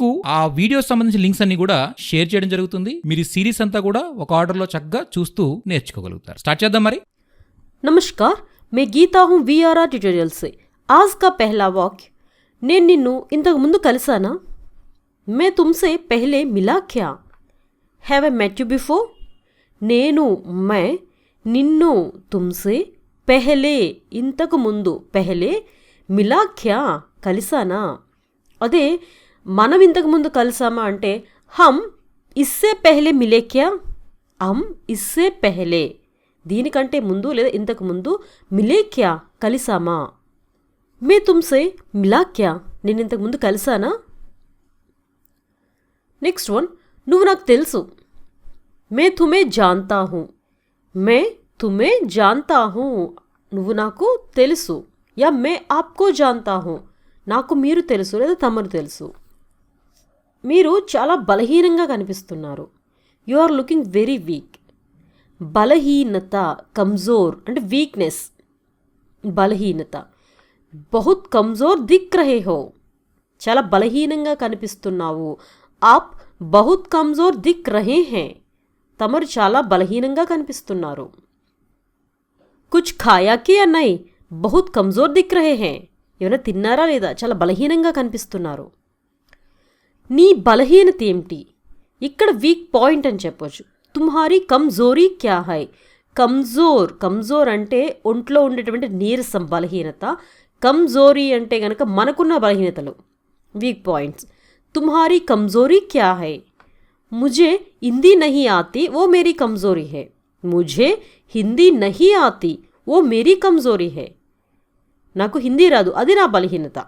మీకు ఆ వీడియో సంబంధించిన లింక్స్ అన్ని కూడా షేర్ చేయడం జరుగుతుంది. మీరు సిరీస్ అంతా కూడా ఒక ఆర్డర్లో చక్కగా చూస్తూ నేర్చుకోగలుగుతారు. స్టార్ట్ చేద్దాం మరి. నమస్కార్. మే గీతా హూ వీఆర్ఆర్ ట్యూటోరియల్స్. ఆజ్ కా పెహ్లా వాక్. నేను నిన్ను ఇంతకు ముందు కలిసానా? మే తుమ్సే పెహ్లే మిలా క్యా? Have I met you before నేను మే నిన్ను తుమ్సే పెహలే ఇంతకు ముందు పెహలే మిలాఖ్యా కలిసానా? అదే మనం ఇంతకు ముందు కలిసామా అంటే హమ్ ఇస్సే పెహలే మిలే క్యా? హమ్ ఇస్సే పెహలే. దీనికంటే ముందు లేదా ఇంతకు ముందు మిలే క్యా కలిసామా? మే తుమ్సే మిలా క్యా? నేను ఇంతకు ముందు కలిసానా? నెక్స్ట్ వన్ నువ్వు నాకు తెలుసు. మే తుమే జాన్తా హూ. మే తుమే జాన్తా హూ. నువ్వు నాకు తెలుసు. యా మే ఆప్కో జాన్తా హూ. నాకు మీరు తెలుసు లేదా తమరు తెలుసు. మీరు చాలా బలహీనంగా కనిపిస్తున్నారు. You are looking very weak బలహీనత కమ్జోర్ అంటే వీక్నెస్ బలహీనత. బహుత్ కమ్జోర్ దిక్ రహే హో చాలా బలహీనంగా కనిపిస్తున్నావు. ఆప్ బహుత్ కమ్జోర్ దిక్ రహే హే తమరు చాలా బలహీనంగా కనిపిస్తున్నారు. కుచ్ ఖాయాకి అన్నయ్ బహుత్ కమ్జోర్ దిక్ రహే హే ఏమైనా తిన్నారా లేదా? చాలా బలహీనంగా కనిపిస్తున్నారు. నీ బలహీనత ఏమిటి? ఇక్కడ వీక్ పాయింట్ అని చెప్పొచ్చు. తుమ్హారీ కమ్జోరీ క్యా హై? కమ్జోర్ కమ్జోర్ అంటే ఒంట్లో ఉండేటువంటి నీరసం బలహీనత. కమ్జోరీ అంటే గనక మనకున్న బలహీనతలు. వీక్ పాయింట్స్ తుమ్హారీ కమ్జోరీ క్యా హై? ముజే హిందీ నహీ ఆతి ఓ మేరీ కమ్జోరీ హై. ముజే హిందీ నహీ ఆతి ఓ మేరీ కమ్జోరీ హై. నాకు హిందీ రాదు అది నా బలహీనత.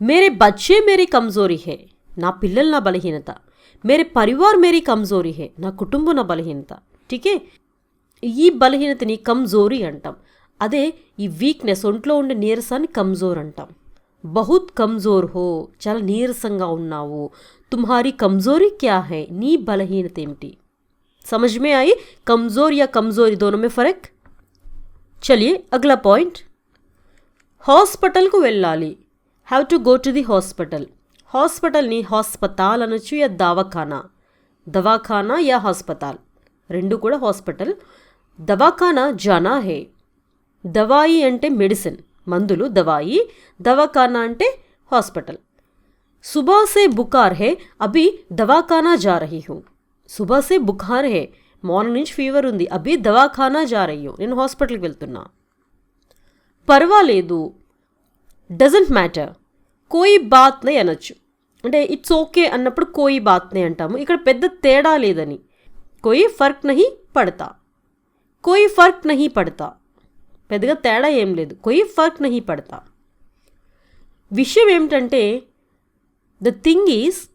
మేరే బచ్చే మేరీ కమ్జోరీ హే నా పిల్లలు నా బలహీనత మేరే పరివార్ మేరీ కమ్జోరీ హే నా కుటుంబం నా బలహీనత ఠీకే ఈ బలహీనతని కమ్జోరీ అంటాం అదే ఈ వీక్నెస్ ఒంట్లో ఉండే నీరసాన్ని కమ్జోర్ అంటాం బహుత్ కమ్జోర్ హో చాలా నీరసంగా ఉన్నావు తుమ్హారి కమ్జోరీ క్యా హై నీ బలహీనత ఏమిటి సమజ్మే అయి కమ్జోర్ యా కమ్జోరీ దోనమే ఫరక్ చలియే అగ్లా పాయింట్ హాస్పిటల్కు వెళ్ళాలి have to go to the hospital హాస్పిటల్ని హాస్పతాల్ అనొచ్చు యా దవాఖానా దవాఖానా యా హాస్పతాల్ రెండు కూడా హాస్పిటల్ దవాఖానా జానా హే దవాయి అంటే మెడిసిన్ మందులు దవాయి దవాఖానా అంటే హాస్పిటల్ సుబా సే బుకార్ హే అభి దవాఖానా జా రహీ హూ సుబా బుఖార్ హే మార్నింగ్ నుంచి ఫీవర్ ఉంది అభి దవాఖానా జా రహీ హూ నేను హాస్పిటల్కి వెళ్తున్నా పర్వాలేదు డజంట్ మ్యాటర్ కోయి బాత్నే అనొచ్చు. అంటే ఇట్స్ ఓకే అన్నప్పుడు కోయి బాత్నే అంటాము. ఇక్కడ పెద్ద తేడా లేదని. కోయి ఫర్క్ నహి పడతా. కోయి ఫర్క్ నహి పడతా. పెద్దగా తేడా ఏం లేదు. కోయి ఫర్క్ నహి పడతా. విషయం ఏమిటంటే ద థింగ్ ఈజ్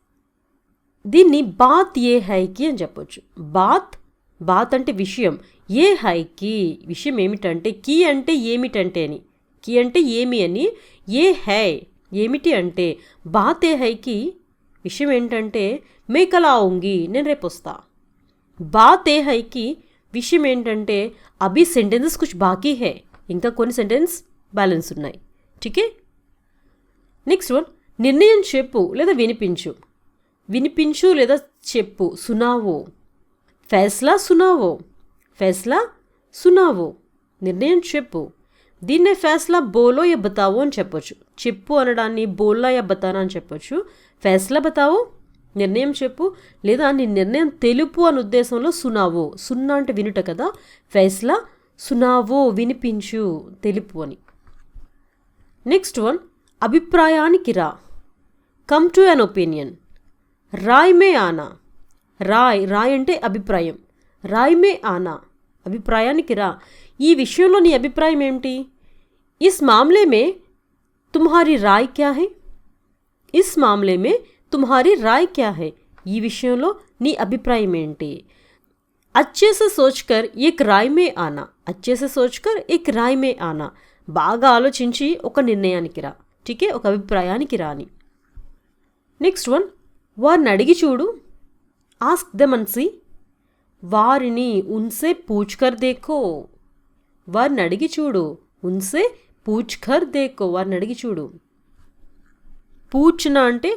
దీన్ని బాత్ ఏ హైకి అని చెప్పొచ్చు. బాత్ బాత్ అంటే విషయం. ఏ హైకి? విషయం ఏమిటంటే కీ అంటే ఏమిటంటే అని. కీ అంటే ఏమి అని? ఏ హై. ఏమిటి అంటే బాతే హైకి విషయం ఏంటంటే మేకలా ఉంగి నేను రేపు వస్తా బాతే హైకి విషయం ఏంటంటే అభి సెంటెన్సెస్ కుచ్ బాకీ హే. ఇంకా కొన్ని సెంటెన్స్ బ్యాలెన్స్ ఉన్నాయి. ఠీకే? నెక్స్ట్ వన్ నిర్ణయం చెప్పు లేదా వినిపించు. వినిపించు లేదా చెప్పు సునావో. ఫైస్లా సునావో. ఫైస్లా సునావో. నిర్ణయం చెప్పు. దీన్నే ఫైస్లా బోలో యా బతావో అని చెప్పొచ్చు. చెప్పు అనడాన్ని బోల్లా యా బతానా అని చెప్పొచ్చు. ఫైస్లా బతావో? నిర్ణయం చెప్పు. లేదా నీ నిర్ణయం తెలుపు అని ఉద్దేశంలో సునావో సున్నా అంటే వినుట కదా. ఫైస్లా సునావో వినిపించు తెలుపు అని. నెక్స్ట్ వన్ అభిప్రాయానికి రా. Come to an opinion. Roy మే ఆనా. రాయ్ రాయ్ అంటే అభిప్రాయం. రాయ్ మే ఆనా. అభిప్రాయానికి రా. ఈ విషయంలో నీ అభిప్రాయం ఏమిటి? ఇస్ మామ్లే మే తుమ్హారీ రాయ్ క్యా హై ఇస్ మామలే మే తుమ్హారీ రాయ్ క్యా హై ఈ విషయంలో నీ అభిప్రాయం ఏంటి अच्छे से सोचकर एक రాయ్ మే ఆనా अच्छे से सोचकर एक రాయ్ మే ఆనా బాగా ఆలోచించి ఒక నిర్ణయానికి రా ఠీకే ఒక అభిప్రాయానికి రాని నెక్స్ట్ వన్ వారిని అడిగి చూడు ఆస్క్ దెమ్ అన్సి వారిని ఉన్సే పూచ్ కర్ దేఖో వారిని అడిగి చూడు ఉన్సే పూచ్ దేకో వారిని అడిగి చూడు. పూచ్న అంటే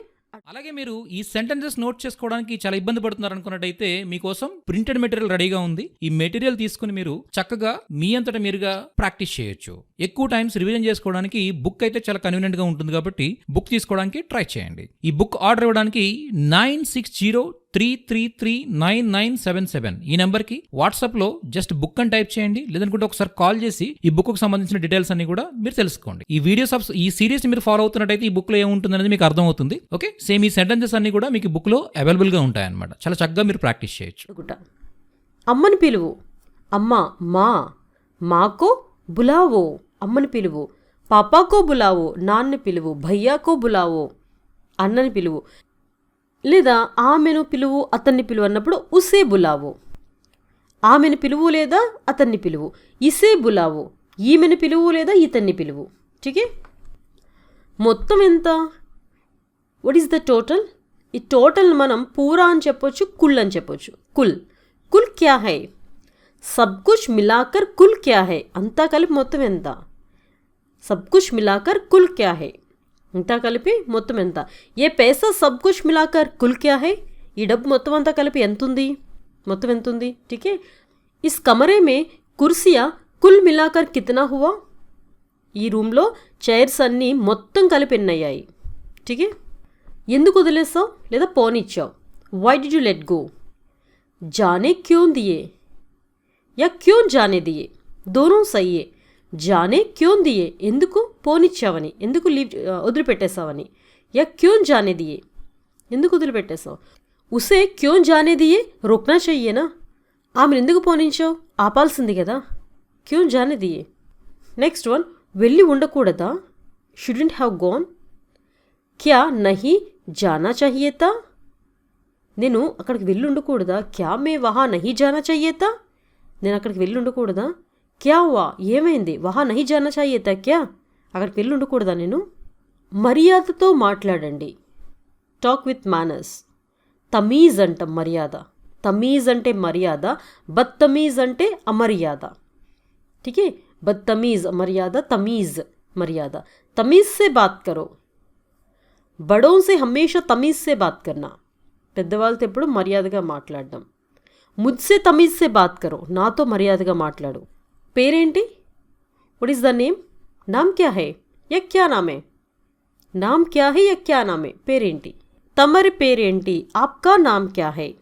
అలాగే మీరు ఈ సెంటెన్సెస్ నోట్ చేసుకోవడానికి చాలా ఇబ్బంది పడుతున్నారు అనుకున్నట్టయితే మీకోసం ప్రింటెడ్ మెటీరియల్ రెడీగా ఉంది. ఈ మెటీరియల్ తీసుకుని మీరు చక్కగా మీ అంతటా మీరుగా ప్రాక్టీస్ చేయొచ్చు. ఎక్కువ టైమ్స్ రివిజన్ చేసుకోవడానికి బుక్ అయితే చాలా కన్వీనియంట్గా ఉంటుంది కాబట్టి బుక్ తీసుకోవడానికి ట్రై చేయండి. ఈ బుక్ ఆర్డర్ ఇవ్వడానికి nine six zero three three three nine nine seven seven ఈ నెంబర్కి వాట్సాప్లో జస్ట్ బుక్ అని టైప్ చేయండి. లేదనుకుంటే ఒకసారి కాల్ చేసి ఈ బుక్కు సంబంధించిన డీటెయిల్స్ అన్ని కూడా మీరు తెలుసుకోండి. ఈ వీడియోస్ ఆఫ్ ఈ సిరీస్ మీరు ఫాలో అవుతున్నట్టయితే ఈ బుక్లో ఏముంటుంది అనేది మీకు అర్థమవుతుంది. ఓకే? సేమ్ ఈ సెంటెన్సెస్ అన్ని కూడా మీకు బుక్లో అవైలబుల్గా ఉంటాయన్నమాట. చాలా చక్కగా మీరు ప్రాక్టీస్ చేయొచ్చు. అమ్మని పిలువు. అమ్మ మా మాకో బులావో. అమ్మని పిలువు పాపాకో బులావో నాన్నని పిలువు భయ్యాకో బులావో అన్నని పిలువు లేదా ఆమెను పిలువు అతన్ని పిలువు అన్నప్పుడు ఉసే బులావో ఆమెను పిలువు లేదా అతన్ని పిలువు ఇసే బులావో ఈమెను పిలువు లేదా ఇతన్ని పిలువు. ఠీకే? మొత్తం ఎంత? వాట్ ఈస్ ద టోటల్ ఈ టోటల్ మనం పూరా అని చెప్పొచ్చు కుల్ అని చెప్పొచ్చు. కుల్. కుల్ క్యా హై? సబ్ కుచ్ మిలాకర్ కుల్ క్యా హై? అంతా కలిపి మొత్తం ఎంత? సబ్ కుచ్ మిలాకర్ కుల్ క్యా హై అంతా కలిపి మొత్తం ఎంత ఏ పైసా సబ్ కుచ్ మిలాకర్ కుల్ క్యా హై ఈ డబ్బు మొత్తం అంతా కలిపి ఎంత ఉంది మొత్తం ఎంత ఉంది ఠీకే ఇస్ కమరే మే కుర్సియా కుల్ మిలాకర్ కితనా హువా ఈ రూమ్లో చైర్స్ అన్నీ మొత్తం కలిపి ఎన్నయ్యాయి ఠీకే ఎందుకు వదిలేసావు లేదా పోనిచ్చావు why did you let go जाने क्यों दिए या क्यों जाने दिए दोनों सही है జానే క్యోన్ దియే ఎందుకు పోనిచ్చావని ఎందుకు లీవ్ వదిలిపెట్టేశావని. యా క్యోన్ జానే దియే. ఎందుకు వదిలిపెట్టేశావు? ఉసే క్యోన్ జానే దియే రోక్నా చెయ్యేనా? ఆమెను ఎందుకు పోనించావు? ఆపాల్సింది కదా. క్యూన్ జానే దియే. నెక్స్ట్ వన్ వెళ్ళి ఉండకూడదా? Shouldn't have gone. క్యా నహి జానా చహియేతా నేను అక్కడికి వెళ్ళి ఉండకూడదా? క్యా మే వహా నహి జానా చాహియేతా నేను అక్కడికి వెళ్ళి ఉండకూడదా? క్యా వా ఏమైంది వహా నహి జానా చాహియేతా క్యా అక్కడికి వెళ్ళి ఉండకూడదా నేను మర్యాదతో మాట్లాడండి టాక్ విత్ మేనర్స్ తమీజ్ అంటాం మర్యాద తమీజ్ అంటే మర్యాద బత్తమీజ్ అంటే అమర్యాద ठीक है बदतमीज़ मर्यादा तमीज़ मर्यादा तमीज़ से बात करो బడోं से हमेशा तमीज़ से बात करना పెద్దవాళ్ళతో ఎప్పుడు మర్యాదగా మాట్లాడడం ముజ్సే తమీజ్ సే బాత్ కరో నాతో మర్యాదగా మాట్లాడు పేరేంటి? వట్ ఈస్ ద నేమ్ నామ్ క్యా హే? యక్యా నామే? నామ్ క్యా హే యక్యా నామే? పేరేంటి? తమరి పేరేంటి? ఆప్కా నామ్ క్యా హే?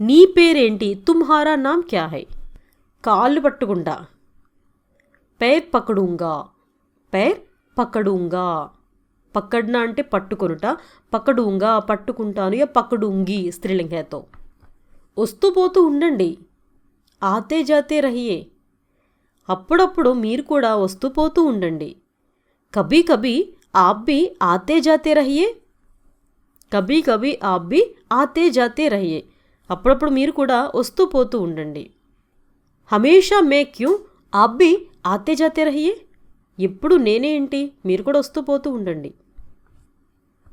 నీ పేరేంటి? తుమ్హారా నామ్ క్యా హై? కాళ్ళు పట్టుకుంటా. పేర్ పకడుంగా. పేర్ పకడుంగా. పక్కడ్నా అంటే పట్టుకొనుట. పకడుంగా పట్టుకుంటాను. యా పక్కడుంగి స్త్రీలింగతో వస్తూ పోతూ ఉండండి. ఆతే జాతే రహియే. అప్పుడప్పుడు మీరు కూడా వస్తూ పోతూ ఉండండి. కభీ కభీ ఆబ్బి ఆతే జాతే రహియే? కభీ కభీ ఆబ్బి ఆతే జాతే రహియే? అప్పుడప్పుడు మీరు కూడా వస్తూ పోతూ ఉండండి. హమేషా మే క్యూ ఆబ్బి ఆతే జాతే రహియే? ఎప్పుడు నేనే ఏంటి? మీరు కూడా వస్తూ పోతూ ఉండండి.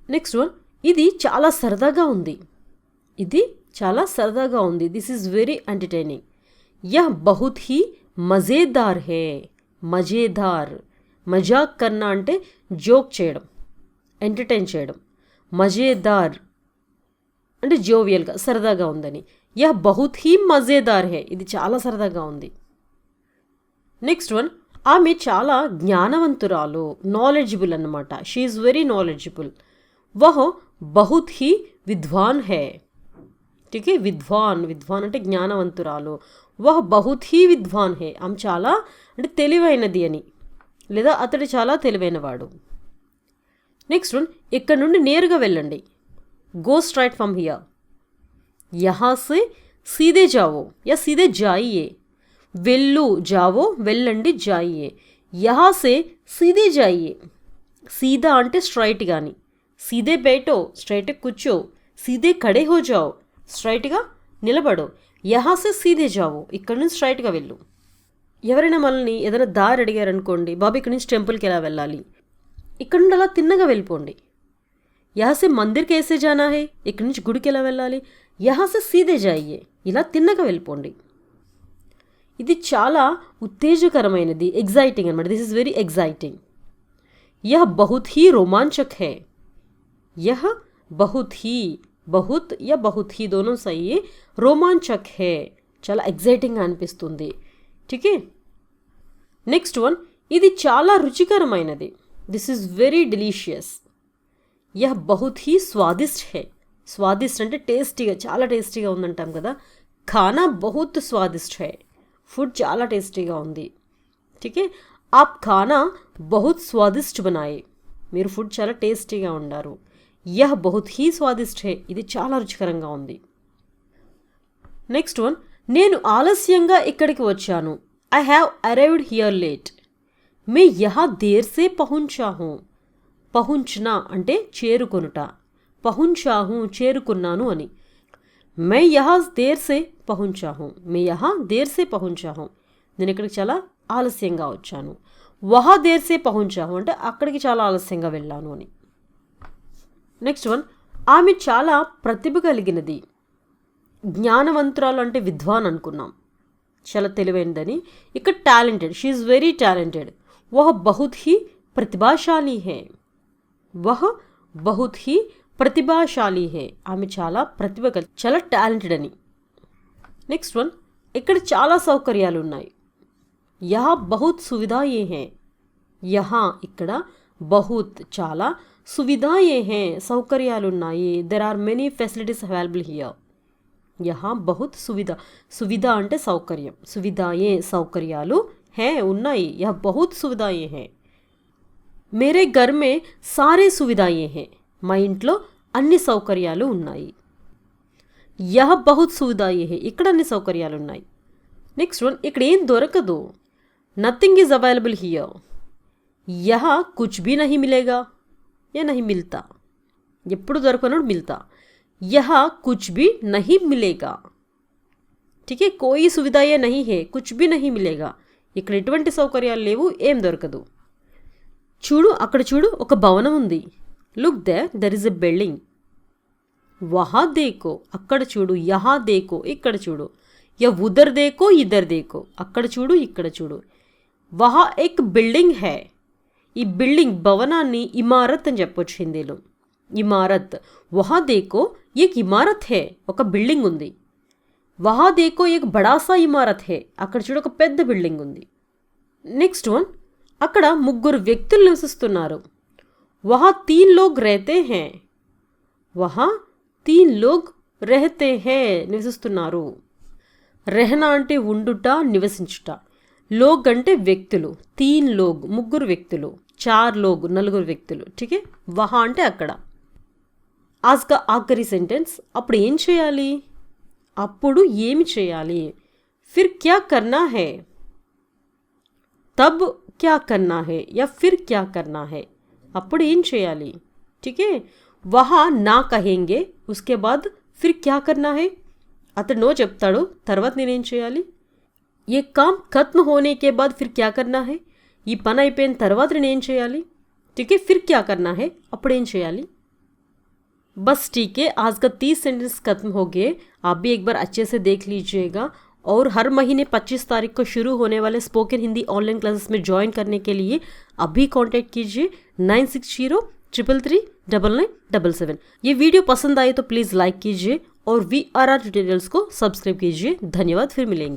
నెక్స్ట్ వన్ ఇది చాలా సరదాగా ఉంది. ఇది చాలా సరదాగా ఉంది. దిస్ ఈజ్ వెరీ ఎంటర్టైనింగ్ యహ్ బహుత్ హీ మజేదార్ హే మజేదార్. మజాక్ కన్నా అంటే జోక్ చేయడం ఎంటర్టైన్ చేయడం. మజేదార్ అంటే జోవియల్గా సరదాగా ఉందని. యా బహుత్ హీ మజేదార్ హే. ఇది చాలా సరదాగా ఉంది. నెక్స్ట్ వన్ ఆమె చాలా జ్ఞానవంతురాలు నాలెడ్జిబుల్ అన్నమాట. షీఈ్ వెరీ నాలెడ్జిబుల్ వహ్ బహుత్ హీ విద్వాన్ హే. ఠీక్ విద్వాన్. విద్వాన్ అంటే జ్ఞానవంతురాలు. వహ్ బహుత్ హీ విద్వాన్ హే ఆమె చాలా అంటే తెలివైనది అని. లేదా అతడు చాలా తెలివైనవాడు. నెక్స్ట్ ఇక్కడ నుండి నేరుగా వెళ్ళండి? గో స్ట్రైట్ ఫ్రమ్ హియా యహాసే సీదే జావో యా సీదే జాయియే. వెళ్ళు జావో వెళ్ళండి జాయియే. యహాసే సీదే జాయియే. సీదా అంటే స్ట్రైట్ కానీ సీదే బయటో స్ట్రైట్ కూర్చో. సీదే కడే హో జావో స్ట్రైట్గా నిలబడో. యహాసే సీదే జావు ఇక్కడ నుంచి స్ట్రైట్గా వెళ్ళు. ఎవరైనా మనల్ని ఏదైనా దారి అడిగారనుకోండి బాబు ఇక్కడి నుంచి టెంపుల్కి ఎలా వెళ్ళాలి? ఇక్కడ నుండి అలా తిన్నగా వెళ్ళిపోండి. యహాసే మందిర్కి వేసే జానా హే? ఇక్కడి నుంచి గుడికి ఎలా వెళ్ళాలి? యహాసే సీదే జాయే ఇలా తిన్నగా వెళ్ళిపోండి. ఇది చాలా ఉత్తేజకరమైనది ఎగ్జైటింగ్ అనమాట దిస్ ఇస్ వెరీ ఎగ్జైటింగ్ యహ బహుత్ హీ రోమాంచక్ హే. యహ బహుత్ హీ బహుత్ యా బహుత్ హీ దోనో సయి రోమాంచక్ హే. చాలా ఎగ్జైటింగ్గా అనిపిస్తుంది. ఠీకే? నెక్స్ట్ వన్ ఇది చాలా రుచికరమైనది. దిస్ ఈజ్ వెరీ డెలీషియస్ యహ్ బహుత్ హీ స్వాదిష్ట్ హే. స్వాదిష్ట్ అంటే టేస్టీగా చాలా టేస్టీగా ఉందంటాం కదా. ఖానా బహుత్ స్వాదిష్ట్ హే. ఫుడ్ చాలా టేస్టీగా ఉంది. ఠీకే? ఆప్ ఖానా బహుత్ స్వాదిష్ట్ బనాయి. మీరు ఫుడ్ చాలా టేస్టీగా ఉండారు. యహ్ బహుత్ హీ స్వాదిష్ట్ హే. ఇది చాలా రుచికరంగా ఉంది. నెక్స్ట్ వన్ నేను ఆలస్యంగా ఇక్కడికి వచ్చాను. I have arrived here late మే యహా దేర్సే పహుంచాహు. పహుంచా పహుంచ్నా అంటే చేరుకొనుట. పహుంచాహు చేరుకున్నాను అని. మే యహా దేర్సే పహుంచాహు. మే యహా దేర్సే పహుంచాహు. నేను ఇక్కడికి చాలా ఆలస్యంగా వచ్చాను. వహా దేర్సే పహుంచాహు అంటే అక్కడికి చాలా ఆలస్యంగా వెళ్ళాను అని. నెక్స్ట్ వన్ ఆమె చాలా ప్రతిభ కలిగినది. జ్ఞానవంతురాలు అంటే విద్వాన్ అనుకున్నాం. చాలా తెలివైనదని. ఇక్కడ టాలెంటెడ్ షీఈ్ వెరీ టాలెంటెడ్ వహ బహుత్ హీ ప్రతిభాశాలి హే. వహ బహుత్ హీ ప్రతిభాశాలి హే. ఆమె చాలా ప్రతిభ కలి చాలా టాలెంటెడ్ అని. నెక్స్ట్ వన్ ఇక్కడ చాలా సౌకర్యాలు ఉన్నాయి. యహా బహుత్ సువిధాయే హే. యహా ఇక్కడ బహుత్ చాలా సువిధాయే హే సౌకర్యాలు ఉన్నాయి there are many facilities available here యహా బహుత్ సువిధ సువిధ అంటే సౌకర్యం సువిధాయే సౌకర్యాలు హే ఉన్నాయి యహ బహుత్ సువిధాయే హే మేరే ఘర్ మే సారే సువిధాయే హే మా ఇంట్లో అన్ని సౌకర్యాలు ఉన్నాయి యహ బహుత్ సువిధాయే హే ఇక్కడ అన్ని సౌకర్యాలు ఉన్నాయి నెక్స్ట్ వన్ ఇక్కడ ఏం దొరకదు నథింగ్ ఈజ్ అవైలబుల్ హియర్ యహ కుచ్ భీ నహీ మిలేగా యా నహీ మిల్తా ఎప్పుడు దొరకనప్పుడు మిల్తా यह कुछ भी नहीं मिलेगा ठीक है कोई सुविधा ये नहीं है कुछ भी नहीं मिलेगा ఇక్కడ ఎటువంటి సౌకర్యాలు లేవు ఏం దొరకదు చూడు అక్కడ చూడు ఒక భవనం ఉంది look there is a building వహా దేకో అక్కడ చూడు యహా దేకో ఇక్కడ చూడు య ఉదర్ దేకో ఇద్దర్ దేకో అక్కడ చూడు ఇక్కడ చూడు వహా ఎక్ బిల్డింగ్ హే ఈ బిల్డింగ్ భవనాన్ని ఇమారత్ అని చెప్పొచ్చు హిందీలో. ఇమారత్. వహా దేకో ఏక్ ఇమారత్ హే ఒక బిల్డింగ్ ఉంది. వహా దేకో ఏక్ బడాసా ఇమారత్ హే అక్కడ చూడు ఒక పెద్ద బిల్డింగ్ ఉంది. నెక్స్ట్ వన్ అక్కడ ముగ్గురు వ్యక్తులు నివసిస్తున్నారు. వహా తీన్ లోగ్ రెహతే హే. వహా తీన్ లోగ్ రెహతే హే నివసిస్తున్నారు. రెహనా అంటే ఉండుట నివసించుట. లోగ్ అంటే వ్యక్తులు తీన్ లోగ్ ముగ్గురు వ్యక్తులు. చార్ లోగ్ నలుగురు వ్యక్తులు ఠీకే వహా అంటే అక్కడ ఆజ్గా ఆఖరి సెంటెన్స్ అప్పుడు ఏం చేయాలి అప్పుడు ఏమి చేయాలి ఫిర్ క్యా కర్నా హే తబ్ క్యా కర్నా హే యా ఫిర్ క్యా కర్నా హే అప్పుడు ఏం చేయాలి ఠీకే వహా నా కహేంగే ఉస్కే బాద్ ఫిర్ క్యా కర్నా హే అతడు నో చెప్తాడు తర్వాత నేనేం చేయాలి ఏ కామ్ ఖత్మ్ హోనే కే బాద్ ఫిర్ క్యా కర్నా హే ఈ పని అయిపోయిన తర్వాత నేనేం చేయాలి ఠీకే ఫిర్ క్యా కర్నా హే అప్పుడు ఏం చేయాలి बस ठीक है आज का तीस सेंटेंस खत्म हो गए आप भी एक बार अच्छे से देख लीजिएगा और हर महीने 25 तारीख को शुरू होने वाले स्पोकन हिंदी ऑनलाइन क्लासेस में ज्वाइन करने के लिए अभी कांटेक्ट कीजिए nine six zero triple three double nine double seven ये वीडियो पसंद आए तो प्लीज़ लाइक कीजिए और वी आर आर ट्यूटोरियल्स को सब्सक्राइब कीजिए धन्यवाद फिर मिलेंगे